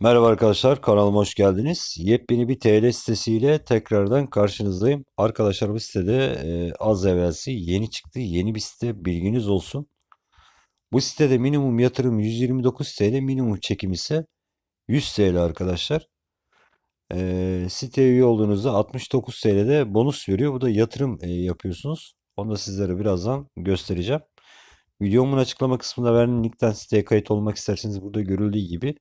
Merhaba arkadaşlar, kanalıma hoş geldiniz. Yepyeni bir TL sitesiyle tekrardan karşınızdayım. Arkadaşlar bu sitede e, az evvelsi yeni çıktı. Yeni bir site bilginiz olsun. Bu sitede minimum yatırım 129 TL, minimum çekim ise 100 TL arkadaşlar. E, siteye üye olduğunuzda 69 TL'de bonus veriyor. Bu da yatırım e, yapıyorsunuz. Onu da sizlere birazdan göstereceğim. Videomun açıklama kısmında verdiğim linkten siteye kayıt olmak isterseniz burada görüldüğü gibi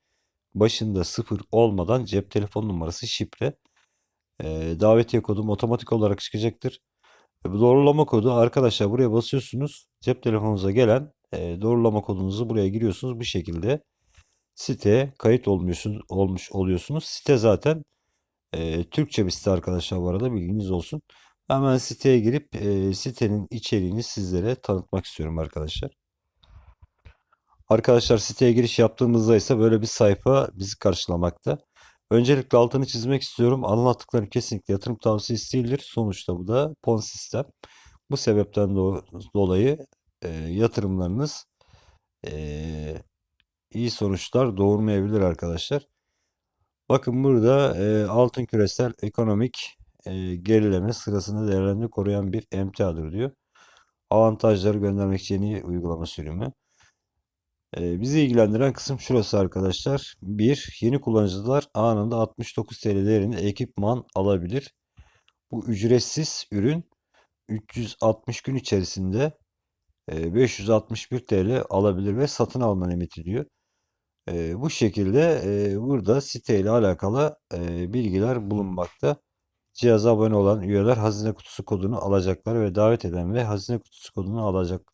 başında sıfır olmadan cep telefon numarası şifre e, davetiye kodum otomatik olarak çıkacaktır. E, bu doğrulama kodu arkadaşlar buraya basıyorsunuz. Cep telefonunuza gelen e, doğrulama kodunuzu buraya giriyorsunuz. Bu şekilde siteye kayıt olmuyorsunuz, olmuş oluyorsunuz. Site zaten e, Türkçe bir site arkadaşlar bu arada bilginiz olsun. Hemen siteye girip e, sitenin içeriğini sizlere tanıtmak istiyorum arkadaşlar. Arkadaşlar siteye giriş yaptığımızda ise böyle bir sayfa bizi karşılamakta. Öncelikle altını çizmek istiyorum. Anlattıklarım kesinlikle yatırım tavsiyesi değildir. Sonuçta bu da pon sistem. Bu sebepten do- dolayı e, yatırımlarınız e, iyi sonuçlar doğurmayabilir arkadaşlar. Bakın burada e, altın küresel ekonomik e, gerileme sırasında değerlerini koruyan bir emtiadır diyor. Avantajları göndermek için yeni uygulama sürümü. Ee, bizi ilgilendiren kısım şurası arkadaşlar. Bir, yeni kullanıcılar anında 69 TL değerinde ekipman alabilir. Bu ücretsiz ürün 360 gün içerisinde e, 561 TL alabilir ve satın alma limiti diyor. E, bu şekilde e, burada site ile alakalı e, bilgiler bulunmakta. Cihaza abone olan üyeler hazine kutusu kodunu alacaklar ve davet eden ve hazine kutusu kodunu alacak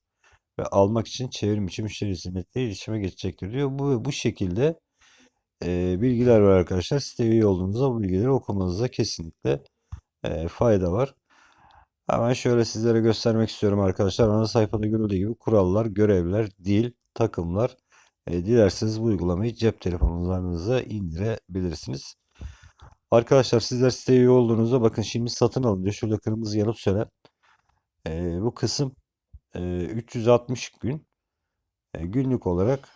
ve almak için çevrim içi müşteri hizmetleriyle iletişime geçecektir diyor. Bu bu şekilde e, bilgiler var arkadaşlar. Siteye üye bu bilgileri okumanıza kesinlikle e, fayda var. Hemen şöyle sizlere göstermek istiyorum arkadaşlar. Ana sayfada görüldüğü gibi kurallar, görevler, dil, takımlar. E, dilerseniz bu uygulamayı cep telefonlarınıza indirebilirsiniz. Arkadaşlar sizler siteye üye olduğunuzda bakın şimdi satın alın diyor. Şurada kırmızı yanıp sönen e, bu kısım e, 360 gün e, günlük olarak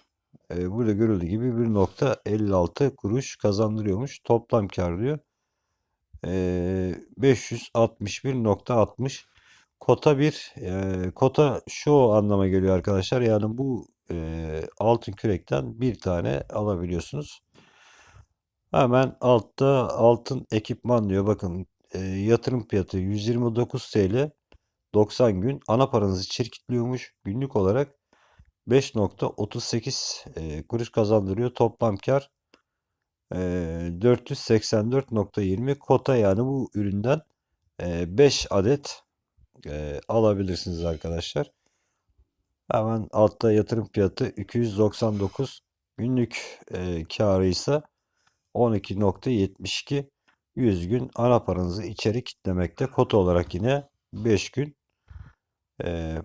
e, burada görüldüğü gibi 1.56 kuruş kazandırıyormuş. Toplam kar diyor. E, 561.60 kota bir e, kota şu anlama geliyor arkadaşlar. Yani bu e, altın kürekten bir tane alabiliyorsunuz. Hemen altta altın ekipman diyor. Bakın e, yatırım fiyatı 129 TL 90 gün ana paranızı çirkitliyormuş. Günlük olarak 5.38 e, kuruş kazandırıyor. Toplam kar e, 484.20 kota yani bu üründen e, 5 adet alabilirsiniz arkadaşlar. Hemen altta yatırım fiyatı 299 günlük karı ise 12.72 100 gün ana paranızı içeri kitlemekte. Kota olarak yine 5 gün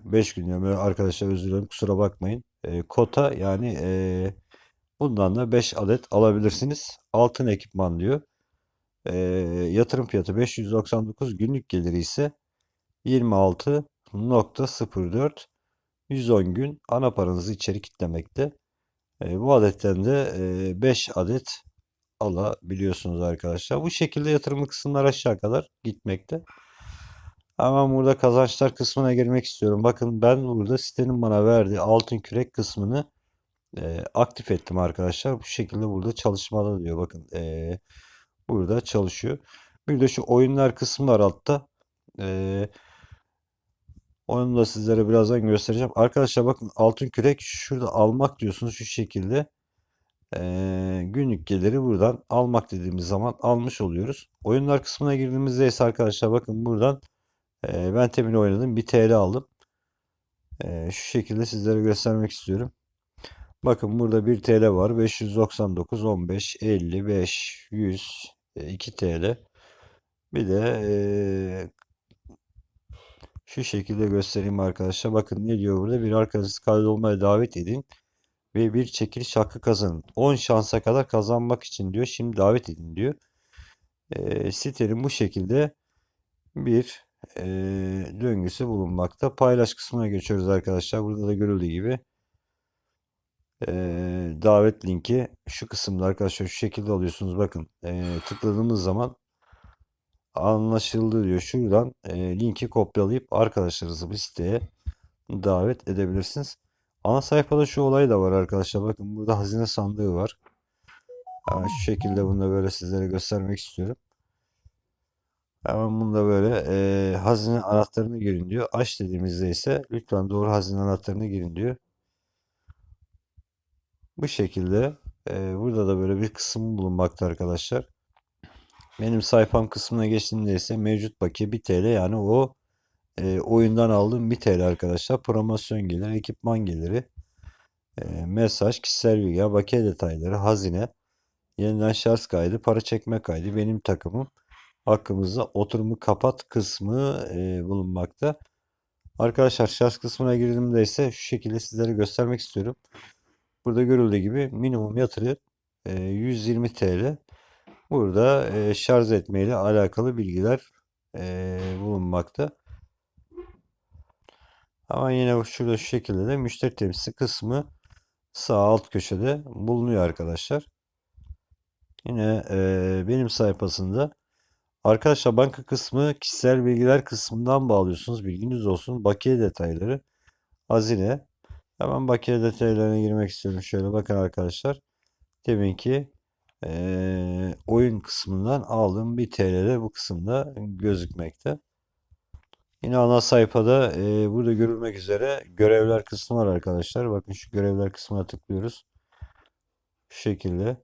5 gün diyorum arkadaşlar özür dilerim kusura bakmayın. E, kota yani e, bundan da 5 adet alabilirsiniz. Altın ekipman diyor. E, yatırım fiyatı 599 günlük geliri ise 26.04 110 gün ana paranızı içeri kitlemekte. E, bu adetten de e, 5 adet alabiliyorsunuz arkadaşlar. Bu şekilde yatırım kısımlar aşağı kadar gitmekte. Hemen burada kazançlar kısmına girmek istiyorum. Bakın ben burada sitenin bana verdiği altın kürek kısmını e, aktif ettim arkadaşlar. Bu şekilde burada çalışmada diyor. Bakın e, burada çalışıyor. Bir de şu oyunlar kısmı var altta. E, onu da sizlere birazdan göstereceğim. Arkadaşlar bakın altın kürek şurada almak diyorsunuz şu şekilde. E, günlük geliri buradan almak dediğimiz zaman almış oluyoruz. Oyunlar kısmına girdiğimizde ise arkadaşlar bakın buradan e, ben temin oynadım. 1 TL aldım. E, şu şekilde sizlere göstermek istiyorum. Bakın burada 1 TL var. 599, 15, 55, 100, 2 TL. Bir de e, şu şekilde göstereyim arkadaşlar. Bakın ne diyor burada? Bir arkadaşınızı kaydolmaya davet edin ve bir çekiliş hakkı kazanın. 10 şansa kadar kazanmak için diyor. Şimdi davet edin diyor. E, sitenin bu şekilde bir e, döngüsü bulunmakta. Paylaş kısmına geçiyoruz arkadaşlar. Burada da görüldüğü gibi Ee, davet linki şu kısımda arkadaşlar şu şekilde alıyorsunuz. Bakın ee, tıkladığımız zaman anlaşıldı diyor. Şuradan ee, linki kopyalayıp arkadaşlarınızı bu siteye davet edebilirsiniz. Ana sayfada şu olay da var arkadaşlar. Bakın burada hazine sandığı var. Hemen şu şekilde bunu da böyle sizlere göstermek istiyorum. Hemen bunda böyle eee, hazine anahtarını girin diyor. Aç dediğimizde ise lütfen doğru hazine anahtarını girin diyor. Bu şekilde eee, burada da böyle bir kısım bulunmakta arkadaşlar. Benim sayfam kısmına geçtiğimde ise mevcut bakiye 1 TL yani o eee, oyundan aldığım 1 TL arkadaşlar. Promosyon geliri, ekipman geliri, eee, mesaj, kişisel bilgi, bakiye detayları, hazine, yeniden şarj kaydı, para çekme kaydı, benim takımım hakkımızda oturumu kapat kısmı eee, bulunmakta. Arkadaşlar şarj kısmına girdiğimde ise şu şekilde sizlere göstermek istiyorum. Burada görüldüğü gibi minimum yatırı e, 120 TL. Burada e, şarj etmeyle alakalı bilgiler e, bulunmakta. Ama yine şurada şu şekilde de müşteri temsilcisi kısmı sağ alt köşede bulunuyor arkadaşlar. Yine e, benim sayfasında arkadaşlar banka kısmı kişisel bilgiler kısmından bağlıyorsunuz. Bilginiz olsun. Bakiye detayları, hazine, Hemen bakiye detaylarına girmek istiyorum. Şöyle bakın arkadaşlar. Deminki eee oyun kısmından aldığım 1 TL'de bu kısımda gözükmekte. Yine ana sayfada eee, burada görülmek üzere görevler kısmı var arkadaşlar. Bakın şu görevler kısmına tıklıyoruz. Şu şekilde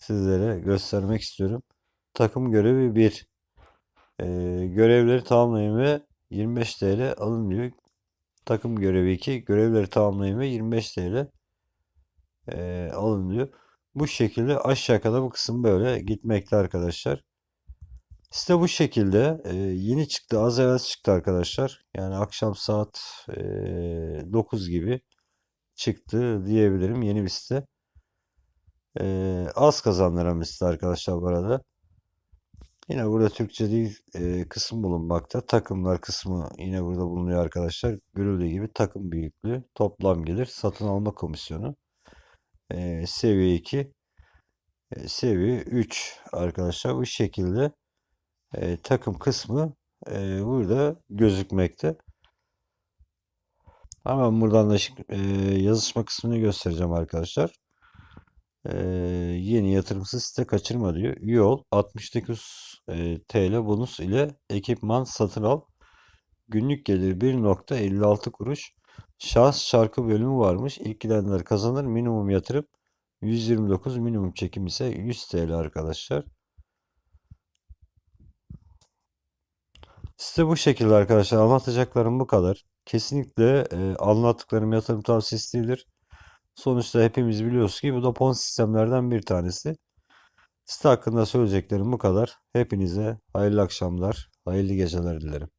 sizlere göstermek istiyorum. Takım görevi 1. Eee, görevleri tamamlayın ve 25 TL alın diyor. Takım görevi 2. Görevleri tamamlayın ve 25 TL e, alın diyor. Bu şekilde aşağı kadar bu kısım böyle gitmekte arkadaşlar. Site bu şekilde e, yeni çıktı. Az evvel çıktı arkadaşlar. Yani akşam saat e, 9 gibi çıktı diyebilirim. Yeni bir site. E, az kazandıran bir site arkadaşlar bu arada. Yine burada Türkçe değil e, kısım bulunmakta. Takımlar kısmı yine burada bulunuyor arkadaşlar. Görüldüğü gibi takım büyüklüğü, toplam gelir, satın alma komisyonu. E, seviye 2, e, seviye 3 arkadaşlar. Bu şekilde e, takım kısmı e, burada gözükmekte. Hemen buradan da e, yazışma kısmını göstereceğim arkadaşlar. Ee, yeni yatırımsız site kaçırma diyor. Üye ol. 69 e, TL bonus ile ekipman satın al. Günlük gelir 1.56 kuruş. Şahs şarkı bölümü varmış. İlk gidenler kazanır. Minimum yatırım 129. Minimum çekim ise 100 TL arkadaşlar. Site bu şekilde arkadaşlar. Anlatacaklarım bu kadar. Kesinlikle e, anlattıklarım yatırım tavsiyesi değildir. Sonuçta hepimiz biliyoruz ki bu da pon sistemlerden bir tanesi. Site hakkında söyleyeceklerim bu kadar. Hepinize hayırlı akşamlar, hayırlı geceler dilerim.